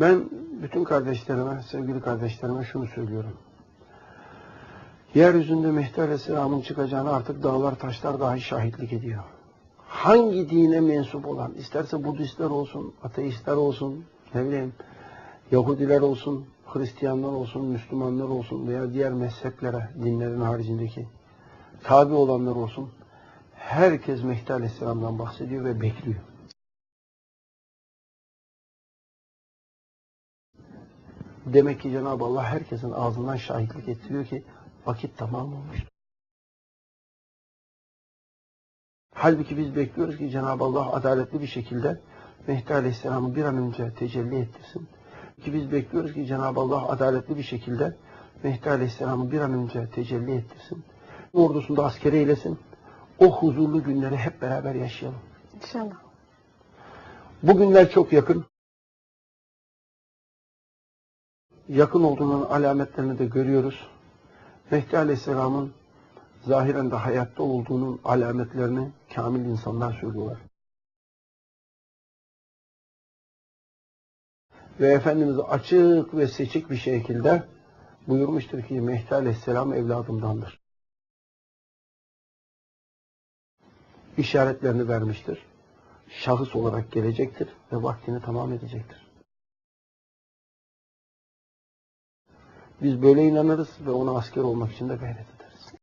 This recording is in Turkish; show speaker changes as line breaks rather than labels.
Ben bütün kardeşlerime, sevgili kardeşlerime şunu söylüyorum. Yeryüzünde Mehdi Aleyhisselam'ın çıkacağını artık dağlar taşlar dahi şahitlik ediyor. Hangi dine mensup olan, isterse Budistler olsun, ateistler olsun, ne bileyim, Yahudiler olsun, Hristiyanlar olsun, Müslümanlar olsun veya diğer mezheplere, dinlerin haricindeki tabi olanlar olsun, herkes Mehdi Aleyhisselam'dan bahsediyor ve bekliyor. Demek ki Cenab-ı Allah herkesin ağzından şahitlik ettiriyor ki vakit tamam olmuş. Halbuki biz bekliyoruz ki Cenab-ı Allah adaletli bir şekilde Mehdi Aleyhisselam'ı bir an önce tecelli ettirsin. Ki biz bekliyoruz ki Cenab-ı Allah adaletli bir şekilde Mehdi Aleyhisselam'ı bir an önce tecelli ettirsin. Ordusunda askeri eylesin. O huzurlu günleri hep beraber yaşayalım.
İnşallah.
Bu günler çok yakın. Yakın olduğunun alametlerini de görüyoruz. Mehdi Aleyhisselam'ın zahiren de hayatta olduğunun alametlerini kamil insanlar söylüyorlar. Ve Efendimiz açık ve seçik bir şekilde buyurmuştur ki Mehdi Aleyhisselam evladımdandır. İşaretlerini vermiştir. Şahıs olarak gelecektir ve vaktini tamam edecektir. Biz böyle inanırız ve ona asker olmak için de gayret.